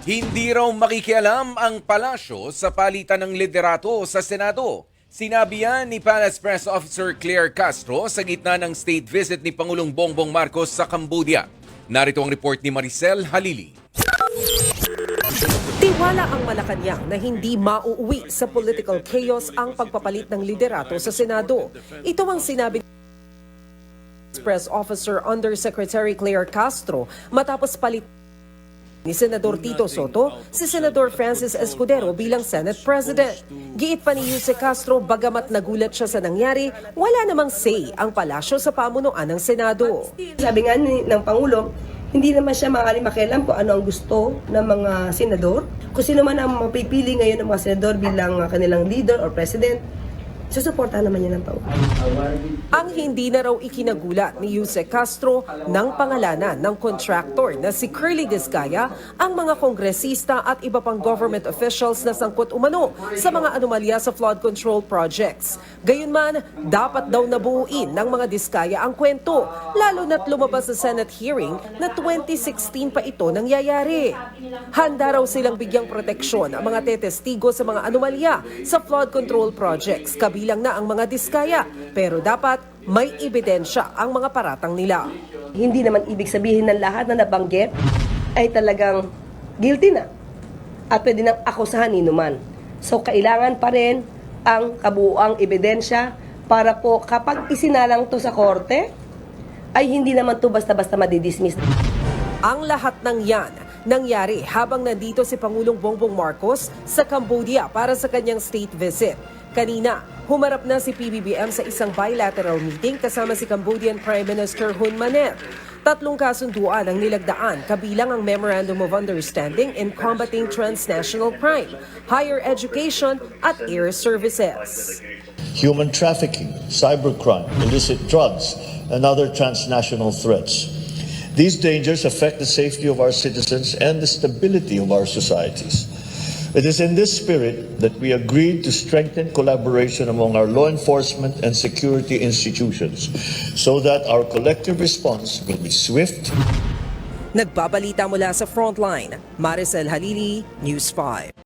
Hindi raw makikialam ang palasyo sa palitan ng liderato sa Senado. Sinabi yan ni Palace Press Officer Claire Castro sa gitna ng state visit ni Pangulong Bongbong Marcos sa Cambodia. Narito ang report ni Maricel Halili. Tiwala ang Malacanang na hindi mauuwi sa political chaos ang pagpapalit ng liderato sa Senado. Ito ang sinabi ni Press Officer Undersecretary Claire Castro matapos palit ni Senador Tito Soto si Senador Francis Escudero bilang Senate President. Giit pa ni Jose Castro bagamat nagulat siya sa nangyari, wala namang say ang palasyo sa pamunuan ng Senado. Sabi nga ni, ng Pangulo, hindi naman siya maaaring makialam kung ano ang gusto ng mga senador. Kung sino man ang mapipili ngayon ng mga senador bilang uh, kanilang leader or president, susuportahan naman niya ng Pangulo. Ang hindi na raw ikinagulat ni Jose Castro ng pangalanan ng contractor na si Curly Discaya ang mga kongresista at iba pang government officials na sangkot umano sa mga anomalya sa flood control projects. Gayunman, dapat daw nabuuin ng mga Discaya ang kwento, lalo na't lumabas sa Senate hearing na 2016 pa ito nangyayari. Handa raw silang bigyang proteksyon ang mga tetestigo sa mga anomalya sa flood control projects, kabilang na ang mga Diskaya. Pero dapat may ebidensya ang mga paratang nila. Hindi naman ibig sabihin ng lahat na nabanggit ay talagang guilty na at pwede nang akusahan ni numan. So kailangan pa rin ang kabuuang ebidensya para po kapag isinalang to sa korte, ay hindi naman to basta-basta madidismiss. Ang lahat ng yan nangyari habang nandito si Pangulong Bongbong Marcos sa Cambodia para sa kanyang state visit. Kanina, humarap na si PBBM sa isang bilateral meeting kasama si Cambodian Prime Minister Hun Manet. Tatlong kasunduan ang nilagdaan kabilang ang Memorandum of Understanding in Combating Transnational Crime, Higher Education at Air Services. human trafficking, cybercrime, illicit drugs, and other transnational threats. These dangers affect the safety of our citizens and the stability of our societies. It is in this spirit that we agreed to strengthen collaboration among our law enforcement and security institutions so that our collective response will be swift, Nagbabalita mula sa Frontline, Maricel Halili, News 5.